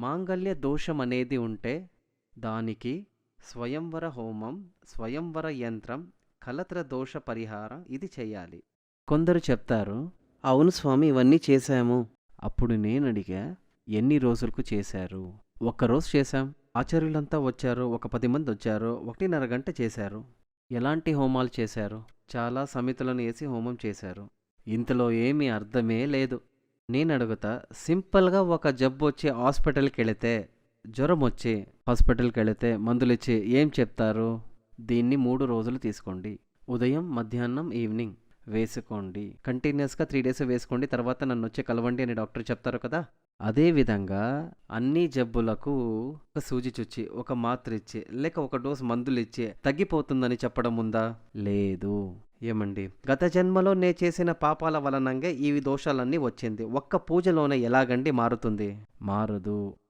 మాంగల్య దోషం అనేది ఉంటే దానికి స్వయంవర హోమం స్వయంవర యంత్రం కలత్ర దోష పరిహారం ఇది చేయాలి. కొందరు చెప్తారు అవును స్వామి ఇవన్నీ చేశాము. అప్పుడు నేను అడిగా ఎన్ని రోజులకు చేశారు? ఒక్కరోజు చేశాం. ఆచార్యులంతా వచ్చారు ఒక పది మంది వచ్చారు ఒకటిన్నర గంట చేశారు. ఎలాంటి హోమాలు చేశారు? చాలా సమితులను వేసి హోమం చేశారు. ఇంతలో ఏమీ అర్థమే లేదు. నేను అడుగుతా సింపుల్గా ఒక జబ్బు వచ్చి హాస్పిటల్కి వెళితే జ్వరం వచ్చి హాస్పిటల్కి వెళితే మందులు ఇచ్చి ఏం చెప్తారు? దీన్ని మూడు రోజులు తీసుకోండి. ఉదయం మధ్యాహ్నం ఈవినింగ్ వేసుకోండి. కంటిన్యూస్గా త్రీ డేస్ వేసుకోండి తర్వాత నన్ను వచ్చి కలవండి అని డాక్టర్ చెప్తారు కదా? అదే విధంగా అన్ని జబ్బులకు ఒక సూచి చుచ్చి ఒక మాత్ర ఇచ్చి లేక ఒక డోస్ మందులు ఇచ్చి తగ్గిపోతుందని చెప్పడం ఉందా? లేదు. ఏమండి? గత జన్మలో నే చేసిన పాపాల వలనంగా ఈ దోషాలన్నీ వచ్చింది. ఒక్క పూజలోనే ఎలాగండి మారుతుంది? మారదు.